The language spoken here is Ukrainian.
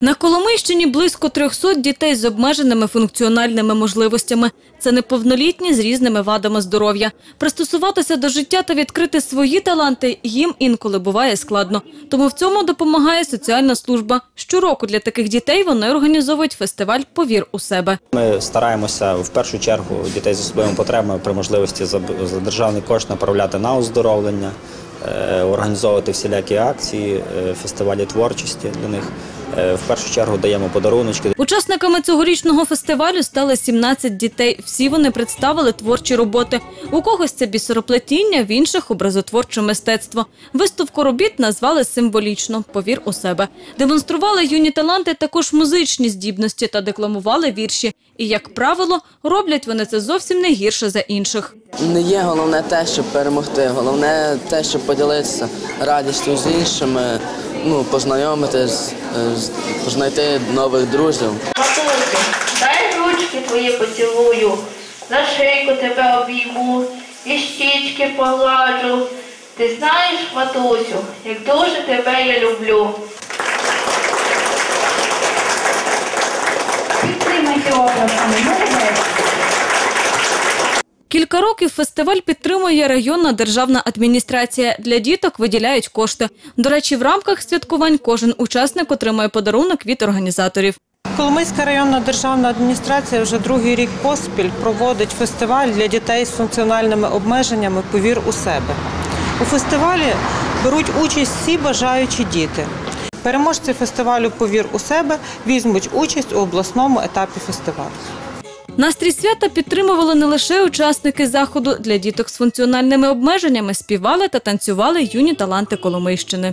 На Коломийщині близько 300 дітей з обмеженими функціональними можливостями. Це неповнолітні з різними вадами здоров'я. Пристосуватися до життя та відкрити свої таланти їм інколи буває складно. Тому в цьому допомагає соціальна служба. Щороку для таких дітей вони організовують фестиваль Повір у себе. Ми стараємося в першу чергу дітей з особливими потребами при можливості за державний кошт направляти на оздоровлення, е, організовувати всілякі акції, е, фестивалі творчості для них. Е, В першу чергу даємо подаруночки. Учасниками цьогорічного фестивалю стали 17 дітей. Всі вони представили творчі роботи. У когось це бісероплетіння, в інших образотворче мистецтво. Виставку робіт назвали символічно Повір у себе. Демонстрували юні таланти також музичні здібності та декламували вірші. І, як правило, роблять вони це зовсім не гірше за інших. Не є головне те, щоб перемогти, головне те, щоб поділитися радістю з іншими, ну, познайомитись, знайти нових друзів. Матусю, дай ручки твої поцілую, за шийку тебе обійму і щічки погладжу. Ти знаєш, матусю, як дуже тебе я люблю. Кілька років фестиваль підтримує районна державна адміністрація. Для діток виділяють кошти. До речі, в рамках святкувань кожен учасник отримує подарунок від організаторів. Коломийська районна державна адміністрація вже другий рік поспіль проводить фестиваль для дітей з функціональними обмеженнями Повір у себе. У фестивалі беруть участь всі бажаючі діти. Переможці фестивалю Повір у себе візьмуть участь у обласному етапі фестивалю. Настрій свята підтримували не лише учасники заходу. Для діток з функціональними обмеженнями співали та танцювали юні таланти Коломийщини.